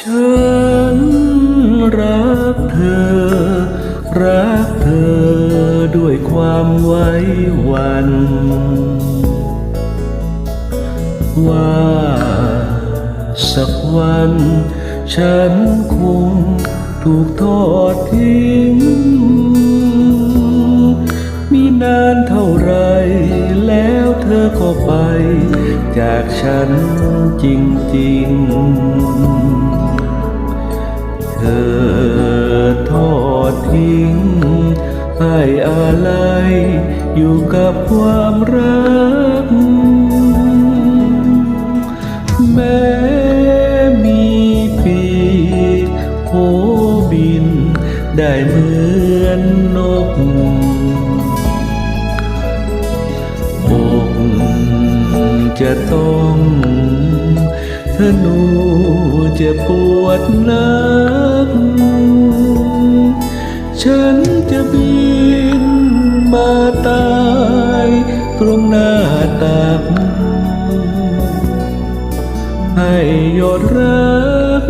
ฉันรักเธอ รักเธอด้วยความไว้วัน ว่าสักวัน ฉันคง ถูกทอดทิ้ง มีนานเท่าไรแล้วเธอก็ไป จากฉันจริงๆ เธอทอดทิ้ง ให้อะไรอยู่กับความรัก แม้ ได้เหมือนนกอกจะต้องธนูจะปวดนัก ฉันจะบินมาตายตรงหน้าตัก ให้หยดรัก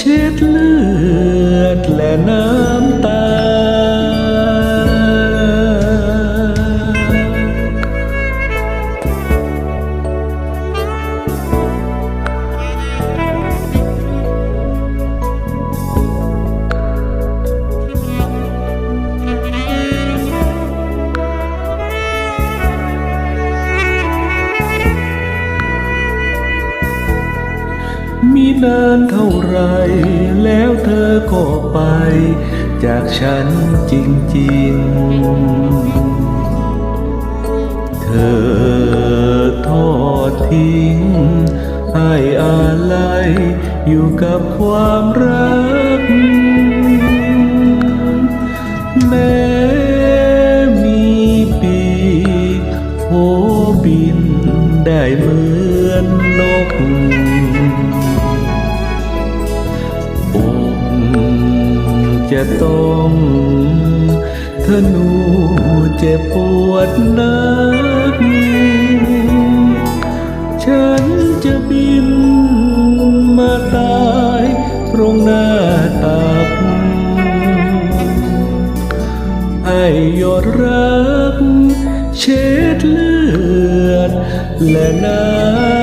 เช็ดเลือดและน้ำ นานเท่าไร แล้วเธอก็ไป จากฉันจริงๆ เธอทอดทิ้ง ให้อะไรอยู่กับความรัก จะต้องธนูเจ็บปวดนักฉันจะบินมาตายตรงหน้าตักให้หยดรักเช็ดเลือดและน้ำ